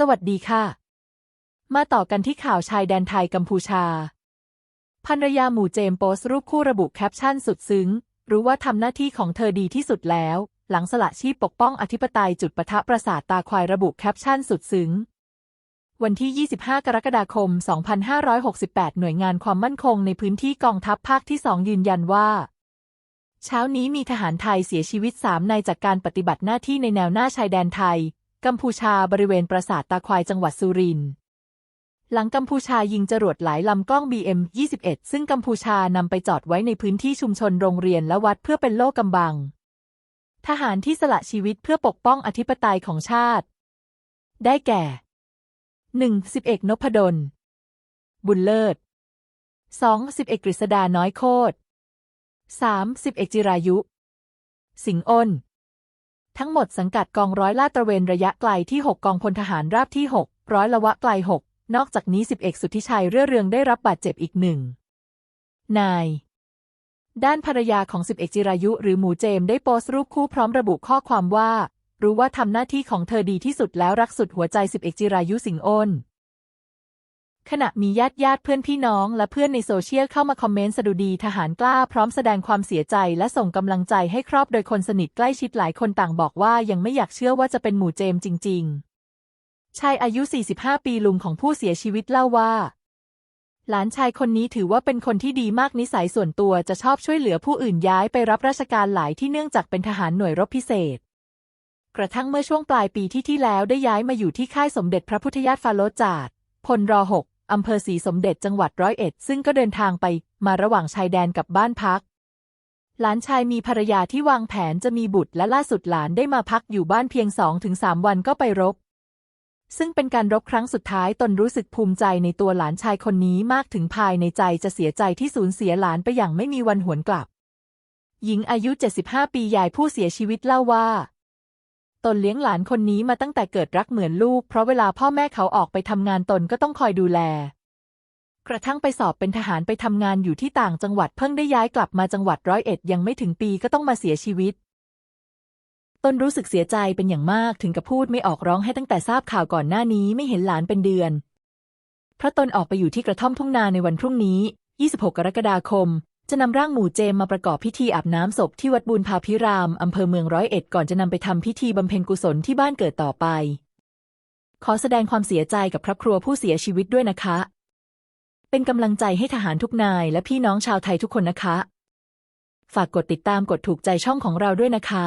สวัสดีค่ะ มาต่อกันที่ข่าวชายแดนไทยกัมพูชา ภรรยาหมู่เจมโพสรูปคู่ระบุแคปชั่นสุดซึ้ง รู้ว่าทำหน้าที่ของเธอดีที่สุดแล้ว หลังสละชีพปกป้องอธิปไตยจุดปะทะประสาทตาควายระบุแคปชั่นสุดซึ้ง วันที่ 25 กรกฎาคม 2568 หน่วยงานความมั่นคงในพื้นที่กองทัพภาคที่2ยืนยันว่าเช้านี้มีทหารไทยเสียชีวิต3นายจากการปฏิบัติหน้าที่ในแนวหน้าชายแดนไทย กัมพูชาบริเวณปราสาทตาควายจังหวัดสุรินทร์หลังกัมพูชายิงจรวดหลายลำกล้อง BM-21 ซึ่งกัมพูชานำไปจอดไว้ในพื้นที่ชุมชนโรงเรียนและวัดเพื่อเป็นโล่กำบัง ทหารที่สละชีวิตเพื่อปกป้องอธิปไตยของชาติ ได้แก่ 1. สิบเอกนพดล บุญเลิศ 2. สิบเอกกฤษดาน้อยโคตร 3. สิบเอกจิรายุ สิงอ้น ทั้งหมดสังกัดกองร้อยลาดตระเวนระยะไกลที่ 6 กองพลทหารราบที่ 6 ร้อยละวะไกล 6 นอกจากนี้สิบเอกสุทธิชัยเรื่อเรืองได้รับบาดเจ็บอีกหนึ่งนาย ด้านภรรยาของสิบเอกจิรายุ หรือหมูเจมได้โพสต์รูปคู่พร้อมระบุข้อความว่า รู้ว่าทำหน้าที่ของเธอดีที่สุดแล้วรักสุดหัวใจสิบเอกจิรายุสิงห์อ้น ขณะมีญาติญาติเพื่อนพี่น้องและเพื่อนในโซเชียลเข้ามาคอมเมนต์สดุดีทหารกล้าพร้อมแสดงความเสียใจและส่งกำลังใจให้ครอบโดยคนสนิทใกล้ชิดหลายคนต่างบอกว่ายังไม่อยากเชื่อว่าจะเป็นหมู่เจมจริง ๆ ชายอายุ 45 ปีลุงของผู้เสียชีวิตเล่าว่า หลานชายคนนี้ถือว่าเป็นคนที่ดีมากนิสัยส่วนตัวจะชอบช่วยเหลือผู้อื่นย้ายไปรับราชการหลายที่เนื่องจากเป็นทหารหน่วยรบพิเศษกระทั่งเมื่อช่วงปลายปีที่ที่แล้วได้ย้ายมาอยู่ที่ค่ายสมเด็จพระพุทธญาติฟาโรจาดพลรอหก อำเภอศรีสมเด็จจังหวัดร้อยเอ็ด ซึ่งก็เดินทางไปมาระหว่างชายแดนกับบ้านพัก หลานชายมีภรรยาที่วางแผนจะมีบุตรและล่าสุดหลานได้มาพักอยู่บ้านเพียงสองถึงสามวันก็ไปรบ ซึ่งเป็นการรบครั้งสุดท้ายตนรู้สึกภูมิใจในตัวหลานชายคนนี้มากถึงภายในใจจะเสียใจที่สูญเสียหลานไปอย่างไม่มีวันหวนกลับ หญิงอายุ 75 ปียายผู้เสียชีวิตเล่าว่า ตนเลี้ยงหลานคนนี้มาตั้งแต่เกิดรักเหมือนลูก เพราะเวลาพ่อแม่เขาออกไปทำงานตนก็ต้องคอยดูแล กระทั่งไปสอบเป็นทหารไปทำงานอยู่ที่ต่างจังหวัดเพิ่งได้ย้ายกลับมาจังหวัดร้อยเอ็ดยังไม่ถึงปีก็ต้องมาเสียชีวิต ตนรู้สึกเสียใจเป็นอย่างมากถึงกับพูดไม่ออกร้องให้ตั้งแต่ทราบข่าวก่อนหน้านี้ไม่เห็นหลานเป็นเดือน เพราะตนออกไปอยู่ที่กระท่อมทุ่งนาในวันพรุ่งนี้ 26 กรกฎาคม จะนำร่างหมู่เจมมาประกอบพิธีอาบน้ำศพที่วัดบุญพาพิรามอำเภอเมืองร้อยเอ็ดก่อนจะนำไปทำพิธีบำเพ็ญกุศลที่บ้านเกิดต่อไป ขอแสดงความเสียใจกับครอบครัวผู้เสียชีวิตด้วยนะคะ เป็นกำลังใจให้ทหารทุกนายและพี่น้องชาวไทยทุกคนนะคะ ฝากกดติดตามกดถูกใจช่องของเราด้วยนะคะ